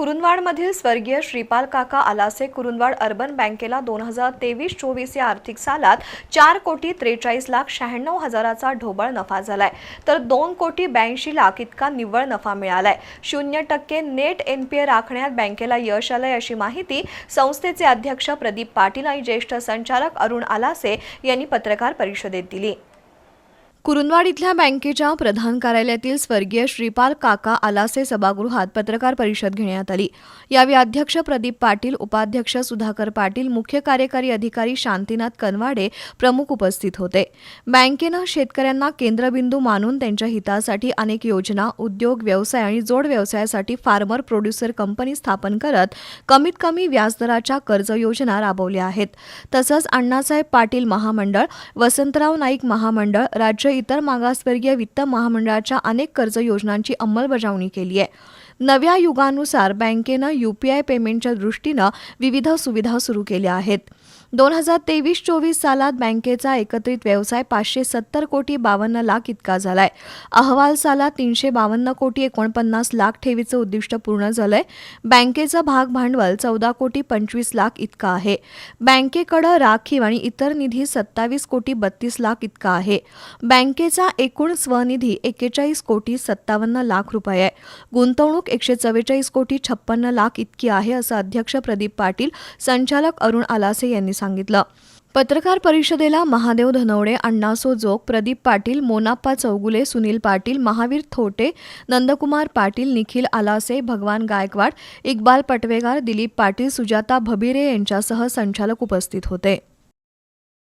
कुरुंदवाडमधील स्वर्गीय श्रीपाल काका आलासे कुरुंदवाड अर्बन बँकेला दोन हजार तेवीस चोवीस या आर्थिक सालात चार कोटी त्रेचाळीस लाख शहाण्णव हजाराचा ढोबळ नफा झालाय. तर दोन कोटी ब्याऐंशी लाख इतका निव्वळ नफा मिळालाय. शून्य टक्के नेट एनपीए राखण्यात बँकेला यश आलंय अशी माहिती संस्थेचे अध्यक्ष प्रदीप पाटील आणि ज्येष्ठ संचालक अरुण आलासे यांनी पत्रकार परिषदेत दिली. कुरुंदवाड इथल्या बँकेच्या प्रधान कार्यालयातील स्वर्गीय श्रीपाल काका आलासे सभागृहात पत्रकार परिषद घेण्यात आली. यावेळी अध्यक्ष प्रदीप पाटील उपाध्यक्ष सुधाकर पाटील मुख्य कार्यकारी अधिकारी शांतीनाथ कनवाडे प्रमुख उपस्थित होते. बँकेनं शेतकऱ्यांना केंद्रबिंदू मानून त्यांच्या हितासाठी अनेक योजना उद्योग व्यवसाय आणि जोड व्यवसायासाठी फार्मर प्रोड्युसर कंपनी स्थापन करत कमीत कमी व्याजदराच्या कर्ज योजना राबवल्या आहेत. तसंच अण्णासाहेब पाटील महामंडळ वसंतराव नाईक महामंडळ राज्य इतर मागासवर्गीय वित्त महामंडळाच्या अनेक कर्ज योजनांची अंमलबजावणी केली आहे. नव्या युगानुसार बँकेनं यूपीआय पेमेंटच्या दृष्टीनं विविध सुविधा सुरू केल्या आहेत. दोन हजार तेवीस चोवीस सालात बँकेचा एकत्रित व्यवसाय पाचशे सत्तर कोटी बावन्न लाख इतका झालाय. अहवाल सालात तीनशे बावन्न कोटी एकोणपन्नास लाख ठेवीचं उद्दिष्ट पूर्ण झालंय. बँकेचं भाग भांडवल चौदा कोटी पंचवीस लाख इतकं आहे. बँकेकडं राखीव आणि इतर निधी सत्तावीस कोटी बत्तीस लाख इतका आहे. बँकेचा एकूण स्वनिधी एक्केचाळीस कोटी सत्तावन्न लाख रुपये आहे. गुंतवणूक एकशे चव्वेचाळीस कोटी छप्पन्न लाख इतकी आहे असं अध्यक्ष प्रदीप पाटील संचालक अरुण आलासे यांनी सांगितलं. पत्रकार परिषदेला महादेव धनवडे अण्णासो जोग प्रदीप पाटील मोनाप्पा चौगुले सुनील पाटील महावीर थोटे नंदकुमार पाटील निखिल आलासे भगवान गायकवाड इक्बाल पटवेगार दिलीप पाटील सुजाता भबिरे यांच्यासह संचालक उपस्थित होते.